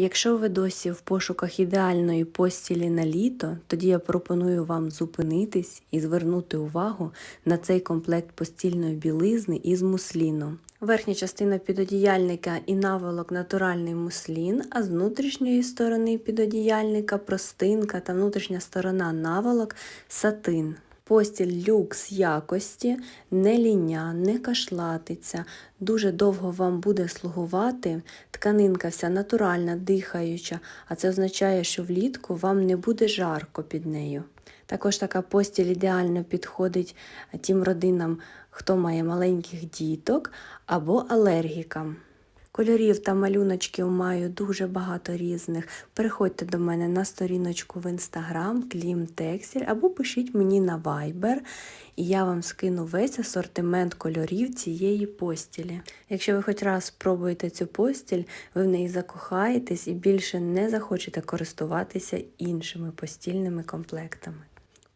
Якщо ви досі в пошуках ідеальної постілі на літо, тоді я пропоную вам зупинитись і звернути увагу на цей комплект постільної білизни із мусліну. Верхня частина підодіяльника і наволок натуральний муслін, а з внутрішньої сторони підодіяльника простинка та внутрішня сторона наволок сатин. Постіль люкс якості, не ліня, не кашлатиться, дуже довго вам буде слугувати. Тканинка вся натуральна, дихаюча, а це означає, що влітку вам не буде жарко під нею. Також така постіль ідеально підходить тим родинам, хто має маленьких діток або алергікам. Кольорів та малюночків маю дуже багато різних. Переходьте до мене на сторіночку в інстаграм Клім Текстиль або пишіть мені на Viber, і я вам скину весь асортимент кольорів цієї постілі. Якщо ви хоч раз спробуєте цю постіль, ви в неї закохаєтесь і більше не захочете користуватися іншими постільними комплектами.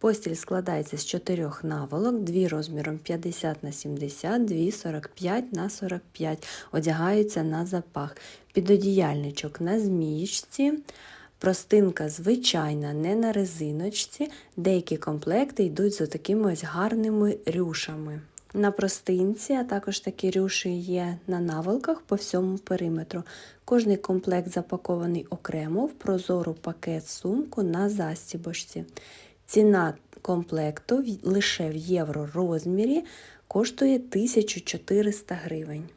Постіль складається з чотирьох наволок, дві розміром 50 на 70, дві 45 на 45. Одягаються на запах. Підодіяльничок на змієчці, простинка звичайна, не на резиночці. Деякі комплекти йдуть з такими ось гарними рюшами. На простинці, а також такі рюші є на наволках по всьому периметру. Кожний комплект запакований окремо в прозору пакет сумку на застібочці. Ціна комплекту лише в євро розмірі коштує 1400 гривень.